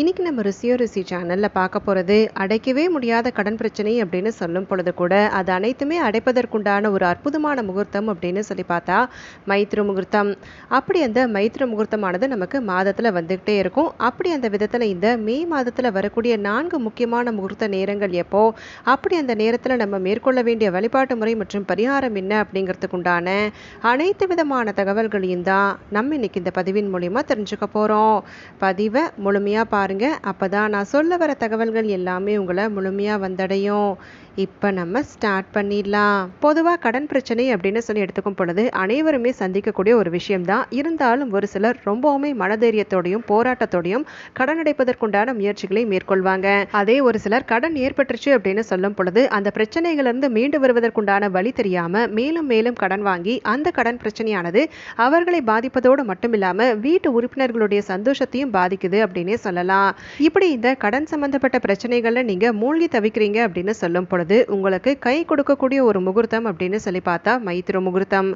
இன்றைக்கி நம்ம ருசியோ ருசி சேனலில் பார்க்க போகிறது அடைக்கவே முடியாத கடன் பிரச்சனை அப்படின்னு சொல்லும் பொழுது கூட அது அனைத்துமே அடைப்பதற்குண்டான ஒரு அற்புதமான முகூர்த்தம் அப்படின்னு சொல்லி பார்த்தா மைத்ரு முகூர்த்தம். அப்படி அந்த மைத்ரு முகூர்த்தமானது நமக்கு மாதத்தில் வந்துக்கிட்டே இருக்கும். அப்படி அந்த விதத்தில் இந்த மே மாதத்தில் வரக்கூடிய நான்கு முக்கியமான முகூர்த்த நேரங்கள் எப்போ அப்படி அந்த நேரத்தில் நம்ம மேற்கொள்ள வேண்டிய வழிபாட்டு முறை மற்றும் பரிகாரம் என்ன அப்படிங்கிறதுக்குண்டான அனைத்து விதமான தகவல்களையும் தான் நம்ம இன்னைக்கு இந்த பதிவின் மூலிமா தெரிஞ்சுக்க போகிறோம் பதிவை முழுமையாக பாருங்க. அப்பதான் நான் சொல்ல வர தகவல்கள் எல்லாமே உங்களை முழுமையாக வந்தடையும். இப்போ நம்ம ஸ்டார்ட் பண்ணிடலாம். பொதுவாக கடன் பிரச்சனை அப்படின்னு சொல்லி எடுத்துக்கும் பொழுது அனைவருமே சந்திக்கக்கூடிய ஒரு விஷயம்தான். இருந்தாலும் ஒரு சிலர் ரொம்பவுமே மனதைரியத்தோடையும் போராட்டத்தோடையும் கடன் அடைப்பதற்குண்டான முயற்சிகளை மேற்கொள்வாங்க. அதே ஒரு சிலர் கடன் ஏற்பட்டுருச்சு அப்படின்னு சொல்லும் பொழுது அந்த பிரச்சனைகளிலிருந்து மீண்டு வருவதற்குண்டான வழி தெரியாம மேலும் மேலும் கடன் வாங்கி அந்த கடன் பிரச்சனையானது அவர்களை பாதிப்பதோடு மட்டும் இல்லாம வீட்டு உறுப்பினர்களுடைய சந்தோஷத்தையும் பாதிக்குது அப்படின்னே சொல்லலாம். இப்படி இந்த கடன் சம்பந்தப்பட்ட பிரச்சனைகள்ல நீங்க மூழ்கி தவிக்கிறீங்க அப்படின்னு சொல்லும் பொழுது உங்களுக்கு கை கொடுக்கக்கூடிய ஒரு முகூர்த்தம் அப்படின்னு சொல்லி பார்த்தா மைத்திர முகூர்த்தம்.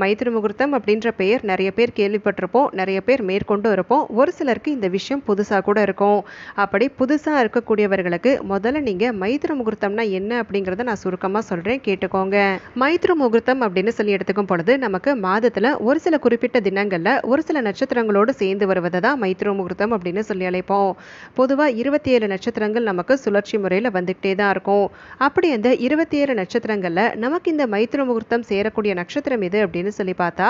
மைத்திர முகூர்த்தம் அப்படின்ற பெயர் நிறைய பேர் கேள்விப்பட்டிருப்போம். நிறைய பேர் மேற்கொண்டு இருப்போம். ஒரு சிலருக்கு இந்த விஷயம் புதுசா கூட இருக்கும். அப்படி புதுசா இருக்கக்கூடியவர்களுக்கு முதல்ல நீங்க மைத்திர முகூர்த்தம்னா என்ன அப்படிங்கறத நான் சுருக்கமா சொல்றேன். கேட்டுக்கோங்க. மைத்ரு முகூர்த்தம் அப்படின்னு சொல்லி எடுத்துக்கும் பொழுது நமக்கு மாதத்துல ஒரு சில குறிப்பிட்ட தினங்கள்ல ஒரு சில நட்சத்திரங்களோடு சேர்ந்து வருவதை தான் மைத்திர முகூர்த்தம் அப்படின்னு சொல்லி அழைப்போம். பொதுவா இருபத்தி ஏழு நட்சத்திரங்கள் நமக்கு சுழற்சி முறையில வந்துகிட்டே தான் இருக்கும். அப்படி அந்த இருபத்தி ஏழு நட்சத்திரங்கள்ல நமக்கு இந்த மைத்திர முகூர்த்தம் சேரக்கூடிய நட்சத்திரம் எது அப்படின்னு சொல்லி பார்த்தா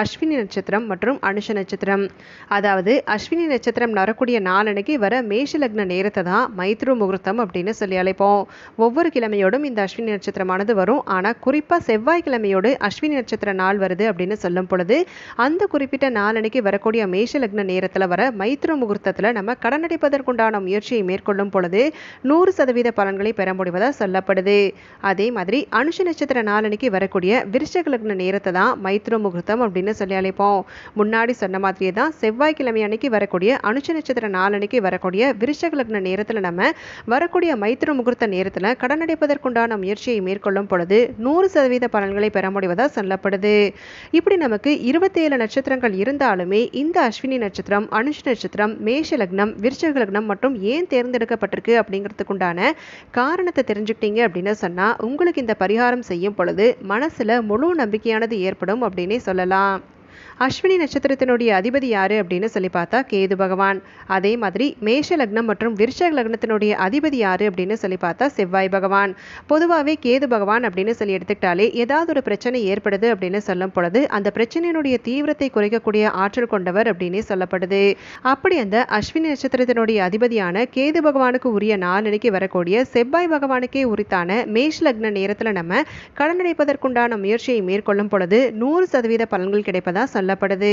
அஸ்வினி நட்சத்திரம் மற்றும் அனுஷ நட்சத்திரம். அதாவது அஸ்வினி நட்சத்திரம் வரக்கூடிய நாளன்னைக்கு வர மேஷ லக்ன நேரத்தை தான் மைத்ரு முகூர்த்தம் அப்படின்னு சொல்லி அழைப்போம். ஒவ்வொரு கிழமையோடும் இந்த அஸ்வினி நட்சத்திரமானது வரும். ஆனால் குறிப்பாக செவ்வாய்க்கிழமையோடு அஸ்வினி நட்சத்திர நாள் வருது அப்படின்னு சொல்லும் பொழுது அந்த குறிப்பிட்ட நாளன்னைக்கு வரக்கூடிய மேஷ லக்ன நேரத்தில் வர மைத்ரு முகூர்த்தத்தில் நம்ம கடன் அடைப்பதற்குண்டான முயற்சியை மேற்கொள்ளும் பொழுது நூறு சதவீத பலன்களை பெற முடிவதாக சொல்லப்படுது அதே மாதிரி அனுஷ நட்சத்திர நாளன்னைக்கு வரக்கூடிய விருஷக லக்ன நேரத்தை தான் மைத்ரோ முகூர்த்தம் அப்படின்னு சொல்லி அழைப்போம். முன்னாடி சொன்ன மாதிரியே தான் செவ்வாய்க்கிழமை அன்னைக்கு வரக்கூடிய அனுஷ நட்சத்திர நாளன்னைக்கு வரக்கூடிய விருஷக லக்ன நேரத்தில் நம்ம வரக்கூடிய மைத்ரோ முகூர்த்த நேரத்தில் கடனடைப்பதற்குண்டான முயற்சியை மேற்கொள்ளும் பொழுது நூறு சதவீத பலன்களை பெற முடிவதாக சொல்லப்படுது. இப்படி நமக்கு இருபத்தேழு நட்சத்திரங்கள் இருந்தாலுமே இந்த அஸ்வினி நட்சத்திரம் அனுஷ நட்சத்திரம் மேஷ லக்னம் விருச்சக லக்னம் மற்றும் ஏன் தேர்ந்தெடுக்கப்பட்டிருக்கு அப்படிங்கிறதுக்குண்டான காரணத்தை தெரிஞ்சுக்கிட்டீங்க அப்படின்னு சொன்னால் உங்களுக்கு இந்த பரிகாரம் செய்யும் பொழுது மனசில் முழு நம்பிக்கையானது ஏற்படும் அப்படின்னே சொல்லலாம். அஸ்வினி நட்சத்திரத்தினுடைய அதிபதி யாரு அப்படின்னு சொல்லி பார்த்தா கேது பகவான். அதே மாதிரி மேஷ லக்னம் மற்றும் விருஷக லக்னத்தினுடைய அதிபதி யாரு அப்படின்னு சொல்லி பார்த்தா செவ்வாய் பகவான். பொதுவாகவே கேது பகவான் அப்படின்னு சொல்லி எடுத்துக்கிட்டாலே ஏதாவது ஒரு பிரச்சனை ஏற்படுது அப்படின்னு சொல்லும் பொழுது அந்த பிரச்சனையினுடைய தீவிரத்தை குறைக்கக்கூடிய ஆற்றல் கொண்டவர் அப்படின்னு சொல்லப்படுது. அப்படி அந்த அஸ்வினி நட்சத்திரத்தினுடைய அதிபதியான கேது பகவானுக்கு உரிய நாளனைக்கு வரக்கூடிய செவ்வாய் பகவானுக்கே உரித்தான மேஷ லக்ன நேரத்தில் நம்ம கடனடைப்பதற்குண்டான முயற்சியை மேற்கொள்ளும் பொழுது நூறு சதவீத பலன்கள் கிடைப்பதா சொல்லப்படுது.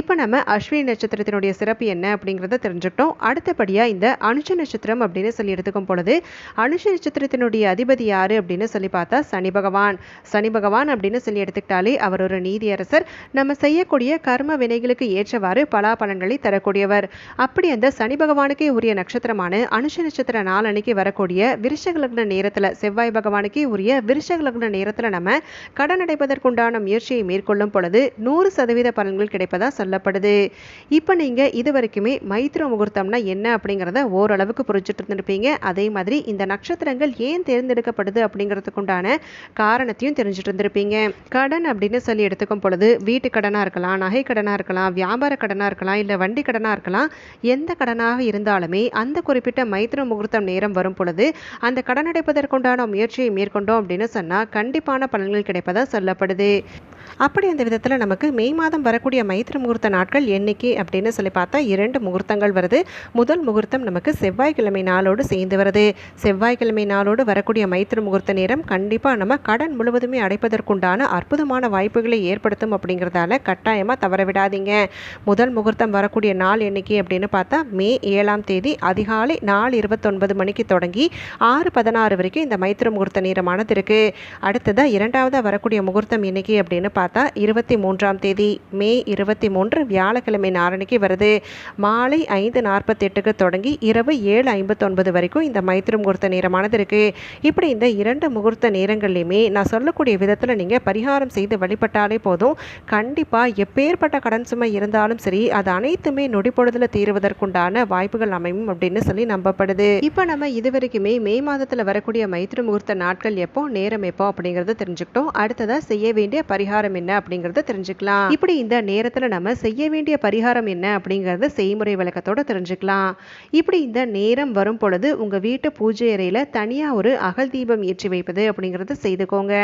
இப்போ நம்ம அஸ்வினி நட்சத்திரத்தினுடைய சிறப்பு என்ன அப்படிங்கிறத தெரிஞ்சுக்கிட்டோம். அடுத்தபடியாக இந்த அனுஷ நட்சத்திரம் அப்படின்னு சொல்லி எடுத்துக்கும் பொழுது அனுஷ நட்சத்திரத்தினுடைய அதிபதி யாரு அப்படின்னு சொல்லி பார்த்தா சனி பகவான். சனி பகவான் அப்படின்னு சொல்லி எடுத்துக்கிட்டாலே அவர் ஒரு நீதியரசர். நம்ம செய்யக்கூடிய கர்ம வினைகளுக்கு ஏற்றவாறு பலாபலன்களை தரக்கூடியவர். அப்படி அந்த சனி பகவானுக்கே உரிய நட்சத்திரமான அனுஷ நட்சத்திர நாளன்னைக்கு வரக்கூடிய விருஷக லக்ன நேரத்தில் செவ்வாய் பகவானுக்கே உரிய விருஷக லக்ன நேரத்தில் நம்ம கடன் அடைப்பதற்குண்டான முயற்சியை மேற்கொள்ளும் பொழுது நூறு சதவீத பலன்கள் கிடைப்பதா சொல்லப்படுது. இப்போ நீங்கள் இது வரைக்குமே மைத்ர முகூர்த்தம்னா என்ன அப்படிங்கிறத ஓரளவுக்கு புரிஞ்சுட்டு இருந்திருப்பீங்க. அதே மாதிரி இந்த நட்சத்திரங்கள் ஏன் தேர்ந்தெடுக்கப்படுது அப்படிங்கிறதுக்குண்டான காரணத்தையும் தெரிஞ்சுட்டு இருந்திருப்பீங்க. கடன் அப்படின்னு சொல்லி எடுத்துக்கும் பொழுது வீட்டு கடனாக இருக்கலாம் நகை கடனாக இருக்கலாம் வியாபார கடனாக இருக்கலாம் இல்லை வண்டி கடனாக இருக்கலாம். எந்த கடனாக இருந்தாலுமே அந்த குறிப்பிட்ட மைத்திர முகூர்த்தம் நேரம் வரும் பொழுது அந்த கடன் அடைப்பதற்குண்டான முயற்சியை மேற்கொண்டோம் அப்படின்னு சொன்னால் கண்டிப்பான பலன்கள் கிடைப்பதா சொல்லப்படுது. அப்படி அந்த விதத்தில் நமக்கு மே மாதம் வரக்கூடிய மைத்திர முகூர்த்த நாட்கள் என்னைக்கு அப்படின்னு சொல்லி பார்த்தா இரண்டு முகூர்த்தங்கள் வருது. முதல் முகூர்த்தம் நமக்கு செவ்வாய்க்கிழமை நாளோடு சேர்ந்து வருது. செவ்வாய்க்கிழமை நாளோடு வரக்கூடிய மைத்திர முகூர்த்த நேரம் கண்டிப்பாக நம்ம கடன் முழுவதுமே அடைப்பதற்குண்டான அற்புதமான வாய்ப்புகளை ஏற்படுத்தும் அப்படிங்கிறதால கட்டாயமாக தவற விடாதீங்க. முதல் முகூர்த்தம் வரக்கூடிய நாள் என்னைக்கு அப்படின்னு பார்த்தா மே ஏழாம் தேதி அதிகாலை நாலு இருபத்தொன்பது மணிக்கு தொடங்கி ஆறு பதினாறு வரைக்கும் இந்த மைத்திர முகூர்த்த நேரமானது இருக்குது அடுத்ததாக இரண்டாவதாக வரக்கூடிய முகூர்த்தம் என்னைக்கு அப்படின்னு பார்த்தா பார்த்தா இருபத்தி மூன்றாம் தேதி மே இருபத்தி மூன்று வியாழக்கிழமை நாரணிக்கு வருது. மாலை ஐந்து நாற்பத்தெட்டுக்கு தொடங்கி இரவு ஏழு ஐம்பத்தொன்பது வரைக்கும் இந்த மைத்திரி முகூர்த்த நேரமானது இருக்குது இப்படி இந்த இரண்டு முகூர்த்த நேரங்கள்லையுமே நான் சொல்லக்கூடிய விதத்தில் நீங்கள் பரிகாரம் செய்து வழிபட்டாலே போதும். கண்டிப்பாக எப்பேற்பட்ட கடன் சுமை இருந்தாலும் சரி அது அனைத்துமே நொடி பொழுதில் தீருவதற்குண்டான வாய்ப்புகள் அமையும் அப்படின்னு சொல்லி நம்பப்படுது. இப்போ நம்ம இது வரைக்குமே மே மாதத்தில் வரக்கூடிய மைத்திரி முகூர்த்த நாட்கள் எப்போ நேரம் எப்போ அப்படிங்கிறத தெரிஞ்சுக்கிட்டோம். அடுத்ததாக செய்ய வேண்டிய பரிகாரம் என்ன அப்படிங்கிறத தெரிஞ்சுக்கலாம். இப்படி இந்த நேரத்தில் நம்ம செய்ய வேண்டிய பரிகாரம் என்ன அப்படிங்கிறத செய்முறை விளக்கத்தோட தெரிஞ்சுக்கலாம். இப்படி இந்த நேரம் வரும் பொழுது உங்கள் வீட்டு பூஜை அறையில் தனியாக ஒரு அகல் தீபம் ஏற்றி வைப்பது அப்படிங்கிறத செய்துக்கோங்க.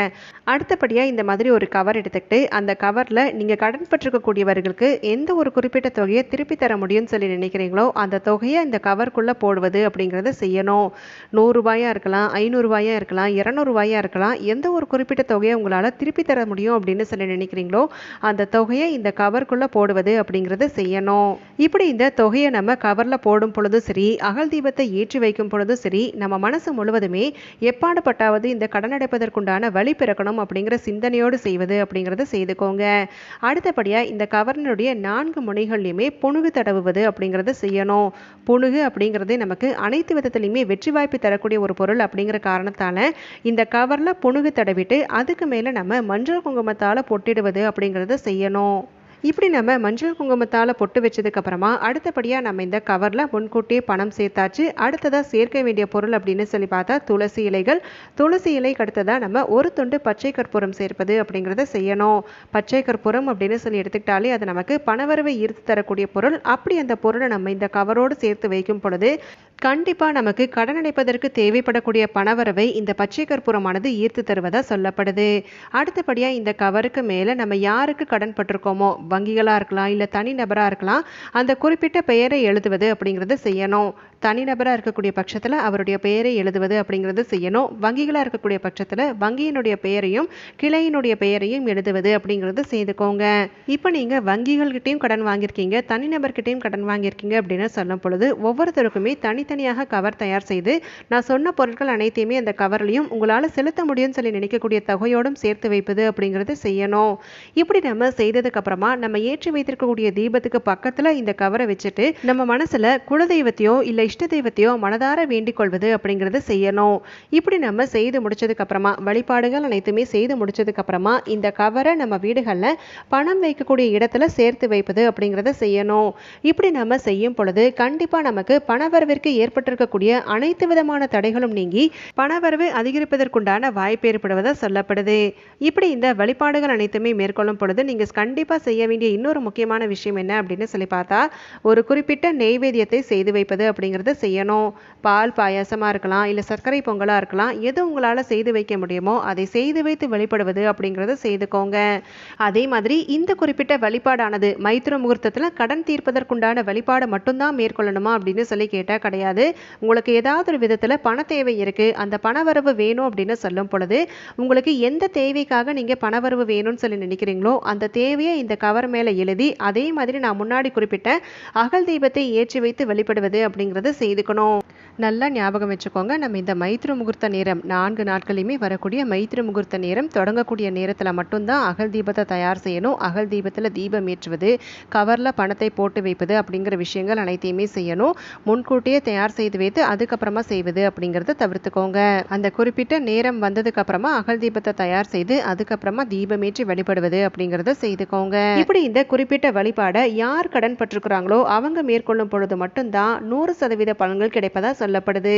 அடுத்தபடியாக இந்த மாதிரி ஒரு கவர் எடுத்துக்கிட்டு அந்த கவரில் நீங்கள் கடன் பெற்றிருக்கக்கூடியவர்களுக்கு எந்த ஒரு குறிப்பிட்ட தொகையை திருப்பி தர முடியும்னு சொல்லி நினைக்கிறீங்களோ அந்த தொகையை இந்த கவருக்குள்ளே போடுவது அப்படிங்கிறத செய்யணும். நூறுரூபாயாக இருக்கலாம் ஐநூறுரூவாயாக இருக்கலாம் இரநூறுவாயாக இருக்கலாம் எந்த ஒரு குறிப்பிட்ட தொகையை உங்களால் திருப்பி தர முடியும் அப்படின்னு சொல்லி நினைக்கிறீங்களோ அந்த தொகையை இந்த கவர்க்குள்ளே போடுவது அப்படிங்கிறத செய்யணும். இப்படி இந்த தொகையை நம்ம கவரில் போடும் பொழுதும் சரி அகல் தீபத்தை ஏற்றி வைக்கும் பொழுதும் சரி நம்ம மனசு முழுவதுமே எப்பாடுபட்டாவது இந்த கடன் அடைப்பதற்குண்டான வழி பிறக்கணும் அப்படிங்கிற சிந்தனையோடு செய்வது அப்படிங்கிறத செய்துக்கோங்க. அடுத்தபடியாக இந்த கவரினுடைய நான்கு முனைகள்லையுமே புணுகு தடவுவது அப்படிங்கிறத செய்யணும். புணுகு அப்படிங்கிறது நமக்கு அனைத்து விதத்துலையுமே வெற்றி வாய்ப்பு தரக்கூடிய ஒரு பொருள் அப்படிங்கிற காரணத்தால் இந்த கவரில் புணுகு தடவிட்டு அதுக்கு மேலே நம்ம மஞ்சள் குங்குமத்தால் பொட்டிடுவது அப்படிங்கிறத செய்யணும். இப்படி நம்ம மஞ்சள் குங்குமத்தால் பொட்டு வச்சதுக்கப்புறமா அடுத்தபடியாக நம்ம இந்த கவரில் முன்கூட்டியே பணம் சேர்த்தாச்சு. அடுத்ததாக சேர்க்க வேண்டிய பொருள் அப்படின்னு சொல்லி பார்த்தா துளசி இலைகள். துளசி இலைக்கு அடுத்ததாக நம்ம ஒரு துண்டு பச்சை கற்பூரம் சேர்ப்பது அப்படிங்கிறத செய்யணும். பச்சை கற்பூரம் அப்படின்னு சொல்லி எடுத்துக்கிட்டாலே அது நமக்கு பணவரவை ஈர்த்து தரக்கூடிய பொருள். அப்படி அந்த பொருளை நம்ம இந்த கவரோடு சேர்த்து வைக்கும் பொழுது கண்டிப்பாக நமக்கு கடன் அடைப்பதற்கு தேவைப்படக்கூடிய பணவரவை இந்த பச்சை கற்பூரமானது ஈர்த்து தருவதாக சொல்லப்படுது. அடுத்தபடியாக இந்த கவருக்கு மேலே நம்ம யாருக்கு கடன் பட்டிருக்கோமோ வங்கிகளாக இருக்கலாம் இல்லை தனிநபராக இருக்கலாம் அந்த குறிப்பிட்ட பெயரை எழுதுவது அப்படிங்கிறத செய்யணும். தனிநபராக இருக்கக்கூடிய பட்சத்தில் அவருடைய பெயரை எழுதுவது அப்படிங்கிறது செய்யணும். வங்கிகளாக இருக்கக்கூடிய பட்சத்தில் வங்கியினுடைய பெயரையும் கிளையினுடைய பெயரையும் எழுதுவது அப்படிங்கிறது செய்துக்கோங்க. இப்போ நீங்கள் வங்கிகள்கிட்டையும் கடன் வாங்கியிருக்கீங்க தனிநபர்கிட்டையும் கடன் வாங்கியிருக்கீங்க அப்படின்னு சொல்லும் பொழுது ஒவ்வொருத்தருக்குமே தனித்தனியாக கவர் தயார் செய்து நான் சொன்ன பொருட்கள் அனைத்தையுமே அந்த கவர்லையும் உங்களால் செலுத்த முடியும்னு சொல்லி நினைக்கக்கூடிய தொகையோடும் சேர்த்து வைப்பது அப்படிங்கிறது செய்யணும். இப்படி நம்ம செய்ததுக்கப்புறமா நம்ம ஏற்றி வைத்திருக்கக்கூடிய தீபத்துக்கு பக்கத்தில் இந்த கவரை வச்சுட்டு நம்ம மனசில் குலதெய்வத்தையோ இல்லை இஷ்ட தெய்வத்தையோ மனதார வேண்டிக் கொள்வது அப்படிங்கிறத செய்யணும். இப்படி நம்ம செய்து முடிச்சதுக்கு அப்புறமா வழிபாடுகள் அனைத்துமே செய்து முடிச்சதுக்கு அப்புறமா இந்த கவரை நம்ம வீடுகளில் பணம் வைக்கக்கூடிய இடத்துல சேர்த்து வைப்பது அப்படிங்கிறத செய்யணும். இப்படி நம்ம செய்யும் பொழுது கண்டிப்பாக நமக்கு பணவரவிற்கு ஏற்பட்டிருக்கக்கூடிய அனைத்து விதமான தடைகளும் நீங்கி பணவரவு அதிகரிப்பதற்குண்டான வாய்ப்பு ஏற்படுவதா சொல்லப்படுது. இப்படி இந்த வழிபாடுகள் அனைத்துமே மேற்கொள்ளும் பொழுது நீங்கள் கண்டிப்பாக செய்ய வேண்டிய இன்னொரு முக்கியமான விஷயம் என்ன அப்படின்னு சொல்லி பார்த்தா ஒரு குறிப்பிட்ட நெய்வேத்தியத்தை செய்து வைப்பது அப்படிங்கிறத செய்யணும். பால் பாயாசமாக இருக்கலாம் இல்லை சர்க்கரை பொங்கலாக இருக்கலாம். எது உங்களால் செய்து வைக்க முடியுமோ அதை செய்து வைத்து வழிபடுவது அப்படிங்கிறத செய்துக்கோங்க. அதே மாதிரி இந்த குறிப்பிட்ட வழிபாடானது மைத்திர முகூர்த்தத்தில் கடன் தீர்ப்பதற்குண்டான வழிபாடு மட்டும்தான் மேற்கொள்ளணுமா அப்படின்னு சொல்லி கேட்டால் கிடையாது. உங்களுக்கு ஏதாவது ஒரு விதத்தில் பண தேவை இருக்குது அந்த பணவரவு வேணும் அப்படின்னு சொல்லும் பொழுது உங்களுக்கு எந்த தேவைக்காக நீங்கள் பணவரவு வேணும்னு சொல்லி நினைக்கிறீங்களோ அந்த தேவையை இந்த கவர் மேலே எழுதி அதே மாதிரி நான் முன்னாடி குறிப்பிட்ட அகல் தீபத்தை ஏற்றி வைத்து வழிபடுவது அப்படிங்கிறத செய்துக்கணும். நல்லா ஞாபகம் வச்சுக்கோங்க நம்ம இந்த மைத்திர முகூர்த்த நேரம் நான்கு நாட்களையுமே வரக்கூடிய மைத்திர முகூர்த்த நேரம் தொடங்கக்கூடிய நேரத்தில் மட்டும்தான் அகல் தீபத்தை தயார் செய்யணும். அகல் தீபத்தில் தீபம் ஏற்றுவது கவரில் பணத்தை போட்டு வைப்பது அப்படிங்கிற விஷயங்கள் அனைத்தையுமே செய்யணும். முன்கூட்டியே தயார் செய்து வைத்து அதுக்கப்புறமா செய்வது அப்படிங்கிறத தவிர்த்துக்கோங்க. அந்த குறிப்பிட்ட நேரம் வந்ததுக்கு அப்புறமா அகல் தீபத்தை தயார் செய்து அதுக்கப்புறமா தீபமேற்றி வழிபடுவது அப்படிங்கிறத செய்துக்கோங்க. இப்படி இந்த குறிப்பிட்ட வழிபாடை யார் கடன் பட்டிருக்கிறாங்களோ அவங்க மேற்கொள்ளும் பொழுது மட்டும்தான் நூறு சதவீத பலன்கள் கிடைப்பதாக சொல்லப்படுது.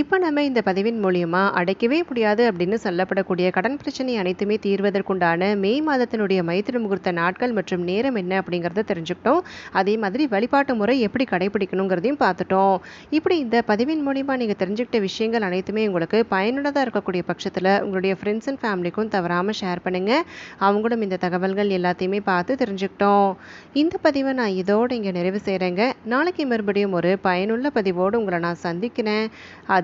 இப்போ நம்ம இந்த பதிவின் மூலியமாக அடைக்கவே முடியாது அப்படின்னு சொல்லப்படக்கூடிய கடன் பிரச்சனை அனைத்துமே தீர்வதற்குண்டான மே மாதத்தினுடைய மைத்திரி முகூர்த்த நாட்கள் மற்றும் நேரம் என்ன அப்படிங்கிறத தெரிஞ்சுக்கிட்டோம். அதே மாதிரி வழிபாட்டு முறை எப்படி கடைபிடிக்கணுங்கிறதையும் பார்த்துட்டோம். இப்படி இந்த பதிவின் மூலியமாக நீங்கள் தெரிஞ்சுக்கிட்ட விஷயங்கள் அனைத்துமே உங்களுக்கு பயனுள்ளதாக இருக்கக்கூடிய பட்சத்தில் உங்களுடைய ஃப்ரெண்ட்ஸ் அண்ட் ஃபேமிலிக்கும் தவறாமல் ஷேர் பண்ணுங்கள் அவங்களும் இந்த தகவல்கள் எல்லாத்தையுமே பார்த்து தெரிஞ்சுக்கிட்டோம். இந்த பதிவை நான் இதோடு இங்கே நிறைவு செய்கிறேங்க நாளைக்கு மறுபடியும் ஒரு பயனுள்ள பதிவோடு உங்களை நான் சந்திக்கிறேன். அது